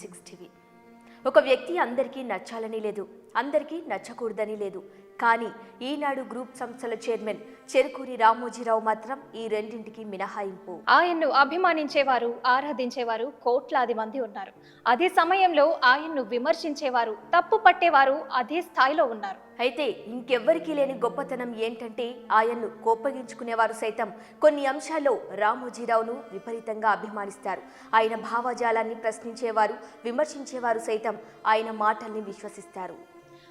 సిక్స్టీవి. Six TV ఒక వ్యక్తి అందరికీ నచ్చాలని లేదు అందరికీ నచ్చకూడదని లేదు. కానీ ఈనాడు గ్రూప్ సంస్థల చైర్మన్ చెరుకూరి రామోజీరావు మాత్రం ఈ రెండింటికి మినహాయింపు. ఆయన్ను అభిమానించేవారు ఆరాధించేవారు కోట్లాది మంది ఉన్నారు. అదే సమయంలో ఆయన్ను విమర్శించేవారు తప్పు పట్టేవారు అదే స్థాయిలో ఉన్నారు. అయితే ఇంకెవ్వరికీ లేని గొప్పతనం ఏంటంటే ఆయన్ను కోపగించుకునేవారు సైతం కొన్ని అంశాల్లో రామోజీరావును విపరీతంగా అభిమానిస్తారు. ఆయన భావజాలాన్ని ప్రశ్నించేవారు విమర్శించేవారు సైతం ఆయన మాటల్ని విశ్వసిస్తారు.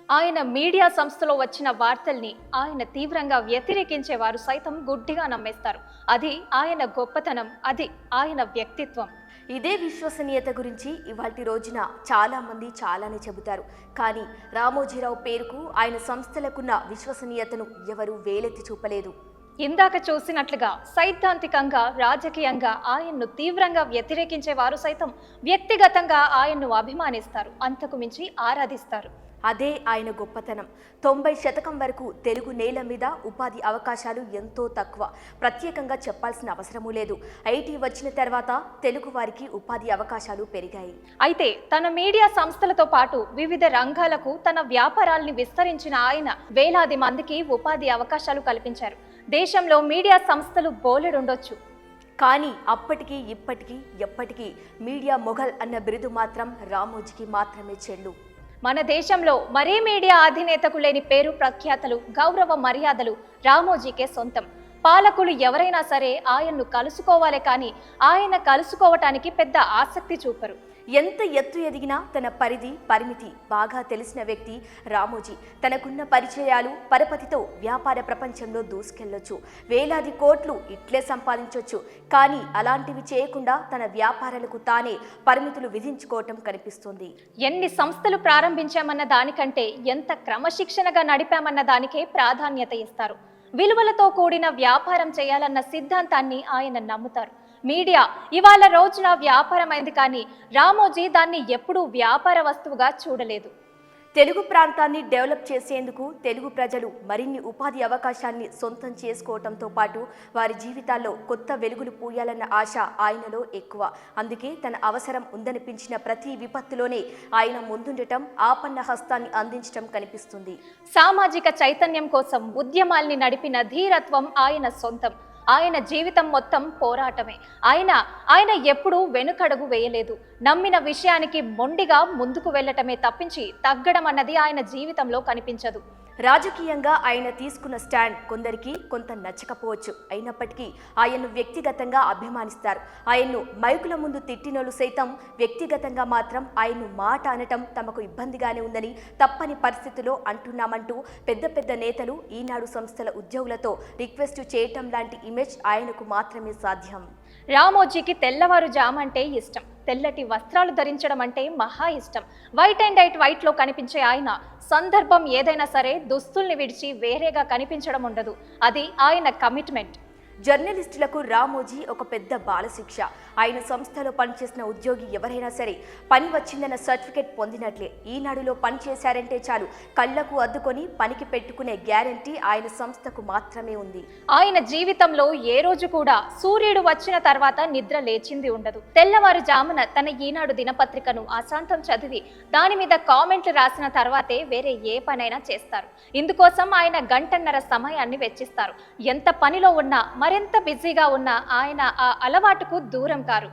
ఆయన మీడియా సంస్థలో వచ్చిన వార్తల్ని ఆయన తీవ్రంగా వ్యతిరేకించేవారు సైతం గుడ్డిగా నమ్మేస్తారు. అది ఆయన గొప్పతనం అది ఆయన వ్యక్తిత్వం. ఇదే విశ్వసనీయత గురించి ఇవాటి రోజున చాలా మంది చాలానే చెబుతారు. కానీ రామోజీరావు పేరుకు ఆయన సంస్థలకున్న విశ్వసనీయతను ఎవరూ వేలెత్తి చూపలేదు. ఇందాక చూసినట్లుగా సైద్ధాంతికంగా రాజకీయంగా ఆయన్ను తీవ్రంగా వ్యతిరేకించేవారు సైతం వ్యక్తిగతంగా ఆయన్ను అభిమానిస్తారు. అంతకు మించి ఆరాధిస్తారు. అదే ఆయన గొప్పతనం. తొంభై శతకం వరకు తెలుగు నేల మీద ఉపాధి అవకాశాలు ఎంతో తక్కువ. ప్రత్యేకంగా చెప్పాల్సిన అవసరమూ లేదు. ఐటీ వచ్చిన తర్వాత తెలుగు వారికి ఉపాధి అవకాశాలు పెరిగాయి. అయితే తన మీడియా సంస్థలతో పాటు వివిధ రంగాలకు తన వ్యాపారాల్ని విస్తరించిన ఆయన వేలాది మందికి ఉపాధి అవకాశాలు కల్పించారు. దేశంలో మీడియా సంస్థలు బోలెడుండొచ్చు. కానీ అప్పటికి ఇప్పటికీ ఎప్పటికీ మీడియా మొఘల్ అన్న బిరుదు మాత్రం రామోజీకి మాత్రమే చెల్లు. మన దేశంలో మరే మీడియా అధినేతకు లేని పేరు ప్రఖ్యాతలు గౌరవ మర్యాదలు రామోజీకే సొంతం. పాలకులు ఎవరైనా సరే ఆయన్ను కలుసుకోవాలే కానీ ఆయన కలుసుకోవటానికి పెద్ద ఆసక్తి చూపరు. ఎంత ఎత్తు ఎదిగినా తన పరిధి పరిమితి బాగా తెలిసిన వ్యక్తి రామోజీ. తనకున్న పరిచయాలు పరపతితో వ్యాపార ప్రపంచంలో దూసుకెళ్ళొచ్చు వేలాది కోట్లు ఇట్లే సంపాదించొచ్చు. కానీ అలాంటివి చేయకుండా తన వ్యాపారాలకు తానే పరిమితులు విధించుకోవటం కనిపిస్తుంది. ఎన్ని సంస్థలు ప్రారంభించామన్న దానికంటే ఎంత క్రమశిక్షణగా నడిపామన్న దానికే ప్రాధాన్యత ఇస్తారు. విలువలతో కూడిన వ్యాపారం చేయాలన్న సిద్ధాంతాన్ని ఆయన నమ్ముతారు. మీడియా ఇవాళ రోజున వ్యాపారమైంది కానీ రామోజీ దాన్ని ఎప్పుడూ వ్యాపార వస్తువుగా చూడలేదు. తెలుగు ప్రాంతాన్ని డెవలప్ చేసేందుకు తెలుగు ప్రజలు మరిన్ని ఉపాధి అవకాశాన్ని సొంతం చేసుకోవటంతో పాటు వారి జీవితాల్లో కొత్త వెలుగులు పూయాలన్న ఆశ ఆయనలో ఎక్కువ. అందుకే తన అవసరం ఉందనిపించిన ప్రతి విపత్తులోనే ఆయన ముందుండటం ఆపన్న హస్తాన్ని అందించటం కనిపిస్తుంది. సామాజిక చైతన్యం కోసం ఉద్యమాల్ని నడిపిన ధీరత్వం ఆయన సొంతం. ఆయన జీవితం మొత్తం పోరాటమే. ఆయన ఆయన ఎప్పుడూ వెనుకడుగు వేయలేదు. నమ్మిన విషయానికి మొండిగా ముందుకు వెళ్ళటమే తప్పించి తగ్గడం అన్నది ఆయన జీవితంలో కనిపించదు. రాజకీయంగా ఆయన తీసుకున్న స్టాండ్ కొందరికి కొంత నచ్చకపోవచ్చు. అయినప్పటికీ ఆయన్ను వ్యక్తిగతంగా అభిమానిస్తారు. ఆయన్ను మైకుల ముందు తిట్టినోళ్ళు సైతం వ్యక్తిగతంగా మాత్రం ఆయన్ను మాట అనటం తమకు ఇబ్బందిగానే ఉందని తప్పని పరిస్థితిలో అంటున్నామంటూ పెద్ద పెద్ద నేతలు ఈనాడు సంస్థల ఉద్యోగులతో రిక్వెస్ట్ చేయటం లాంటి ఇమేజ్ ఆయనకు మాత్రమే సాధ్యం. రామోజీకి తెల్లవారు జామ అంటే ఇష్టం. తెల్లటి వస్త్రాలు ధరించడం అంటే మహా ఇష్టం. వైట్ అండ్ వైట్ వైట్లో కనిపించే ఆయన సందర్భం ఏదైనా సరే దుస్తుల్ని విడిచి వేరేగా కనిపించడం ఉండదు. అది ఆయన కమిట్మెంట్. జర్నలిస్టులకు రామోజీ ఒక పెద్ద బాలశిక్ష. ఆయన సంస్థలో పనిచేసిన ఉద్యోగి ఎవరైనా సరే పని వచ్చిందన్న సర్టిఫికెట్ పొందినట్లే. ఈనాడులో పని చేశారంటే చాలు. కళ్ళకు అద్దుకొని పనికి పెట్టుకునే గ్యారంటీ ఆయన సంస్థకు మాత్రమే ఉంది. ఆయన జీవితంలో ఏ రోజు కూడా సూర్యుడు వచ్చిన తర్వాత నిద్ర లేచింది ఉండదు. తెల్లవారుజామున తన ఈనాడు దినపత్రికను అశాంతం చదివి దాని మీద కామెంట్లు రాసిన తర్వాతే వేరే ఏ పనైనా చేస్తారు. ఇందుకోసం ఆయన గంటన్నర సమయాన్ని వెచ్చిస్తారు. ఎంత పనిలో ఉన్నా మరింత బిజీగా ఉన్న ఆయన ఆ అలవాటుకు దూరం కారు.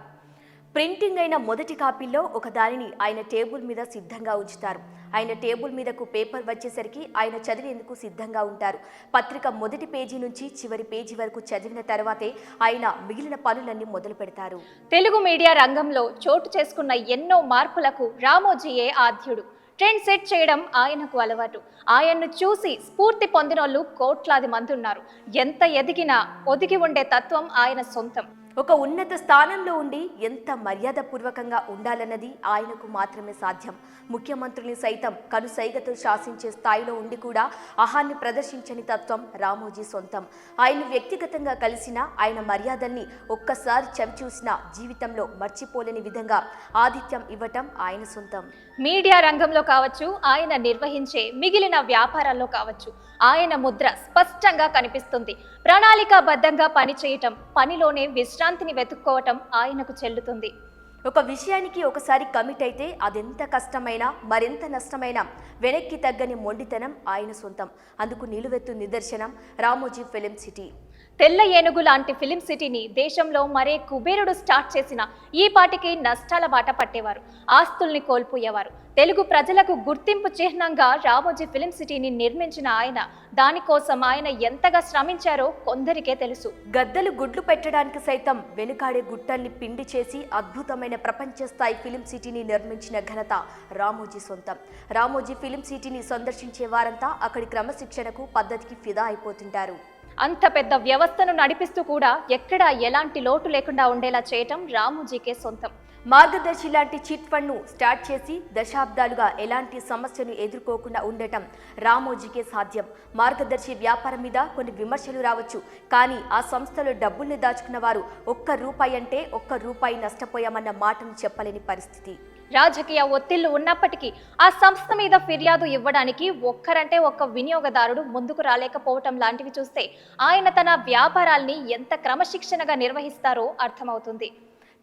ప్రింటింగ్ అయిన మొదటి కాపీలో ఒక దానిని ఆయన టేబుల్ మీద సిద్ధంగా ఉంచుతారు. ఆయన టేబుల్ మీదకు పేపర్ వచ్చేసరికి ఆయన చదివేందుకు సిద్ధంగా ఉంటారు. పత్రిక మొదటి పేజీ నుంచి చివరి పేజీ వరకు చదివిన తర్వాతే ఆయన మిగిలిన పనులన్నీ మొదలు పెడతారు. తెలుగు మీడియా రంగంలో చోటు చేసుకున్న ఎన్నో మార్పులకు రామోజీయే ఆద్యుడు. ట్రెండ్ సెట్ చేయడం ఆయనకు అలవాటు. ఆయన్ను చూసి స్ఫూర్తి పొందినోళ్ళు కోట్లాది మంది ఉన్నారు. ఎంత ఎదిగినా ఒదిగి ఉండే తత్వం ఆయన సొంతం. ఒక ఉన్నత స్థానంలో ఉండి ఎంత మర్యాదపూర్వకంగా ఉండాలన్నది ఆయనకు మాత్రమే సాధ్యం. ముఖ్యమంత్రిని సైతం కనుసైగతో శాసించే స్థాయిలో ఉండి కూడా అహాన్ని ప్రదర్శించని తత్వం రామోజీ సొంతం. ఆయన వ్యక్తిగతంగా కలిసిన ఆయన మర్యాదల్ని ఒక్కసారి చవిచూసిన జీవితంలో మర్చిపోలేని విధంగా ఆతిథ్యం ఇవ్వటం ఆయన సొంతం. మీడియా రంగంలో కావచ్చు ఆయన నిర్వహించే మిగిలిన వ్యాపారాల్లో కావచ్చు ఆయన ముద్ర స్పష్టంగా కనిపిస్తుంది. ప్రణాళికాబద్ధంగా పనిచేయటం పనిలోనే విశ్రాంతిని వెతుక్కోవటం ఆయనకు చెల్లుతుంది. ఒక విషయానికి ఒకసారి కమిట్ అయితే అదెంత కష్టమైనా మరింత నష్టమైనా వెనక్కి తగ్గని మొండితనం ఆయన సొంతం. అందుకు నిలువెత్తు నిదర్శనం రామోజీ ఫిలిం సిటీ. తెల్ల ఏనుగు లాంటి ఫిలిం సిటీని దేశంలో మరే కుబేరుడు స్టార్ట్ చేసిన ఈ పాటికి నష్టాల బాట పట్టేవారు ఆస్తుల్ని కోల్పోయేవారు. తెలుగు ప్రజలకు గుర్తింపు చిహ్నంగా రామోజీ ఫిలిం సిటీని నిర్మించిన ఆయన దానికోసం ఆయన ఎంతగా శ్రమించారో కొందరికే తెలుసు. గద్దలు గుడ్లు పెట్టడానికి సైతం వెనుకాడే గుట్టల్ని పిండి చేసి అద్భుతమైన ప్రపంచ స్థాయి ఫిలిం సిటీని నిర్మించిన ఘనత రామోజీ సొంతం. రామోజీ ఫిలిం సిటీని సందర్శించే వారంతా అక్కడి క్రమశిక్షణకు పద్ధతికి ఫిదా అయిపోతుంటారు. అంత పెద్ద వ్యవస్థను నడిపిస్తూ కూడా ఎక్కడా ఎలాంటి లోటు లేకుండా ఉండేలా చేయటం రామోజీకే సొంతం. మార్గదర్శి లాంటి చిట్ ఫండ్ను స్టార్ట్ చేసి దశాబ్దాలుగా ఎలాంటి సమస్యను ఎదుర్కోకుండా ఉండటం రామోజీకే సాధ్యం. మార్గదర్శి వ్యాపారం మీద కొన్ని విమర్శలు రావచ్చు కానీ ఆ సంస్థలో డబ్బుల్ని దాచుకున్న వారు ఒక్క రూపాయి అంటే ఒక్క రూపాయి నష్టపోయామన్న మాటను చెప్పలేని పరిస్థితి. రాజకీయ ఒత్తిళ్ళు ఉన్నప్పటికీ ఆ సంస్థ మీద ఫిర్యాదు ఇవ్వడానికి ఒక్కరంటే ఒక్క వినియోగదారుడు ముందుకు రాలేకపోవటం లాంటివి చూస్తే ఆయన తన వ్యాపారాల్ని ఎంత క్రమశిక్షణగా నిర్వహిస్తారో అర్థమవుతుంది.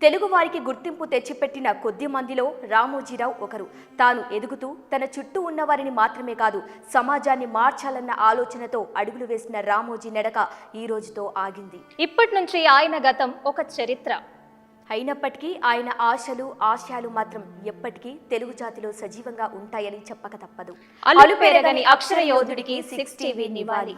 తెలుగు వారికి గుర్తింపు తెచ్చిపెట్టిన కొద్ది మందిలో రామోజీరావు ఒకరు. తాను ఎదుగుతూ తన చుట్టూ ఉన్న వారిని మాత్రమే కాదు సమాజాన్ని మార్చాలన్న ఆలోచనతో అడుగులు వేసిన రామోజీ నడక ఈ రోజుతో ఆగింది. ఇప్పటి నుంచి ఆయన గతం ఒక చరిత్ర. అయినప్పటికీ ఆయన ఆశలు ఆశయాలు మాత్రం ఎప్పటికీ తెలుగు జాతిలో సజీవంగా ఉంటాయని చెప్పక తప్పదు. అలుపెరగని అక్షర యోధుడికి సిక్స్ టీవీ నివాళి.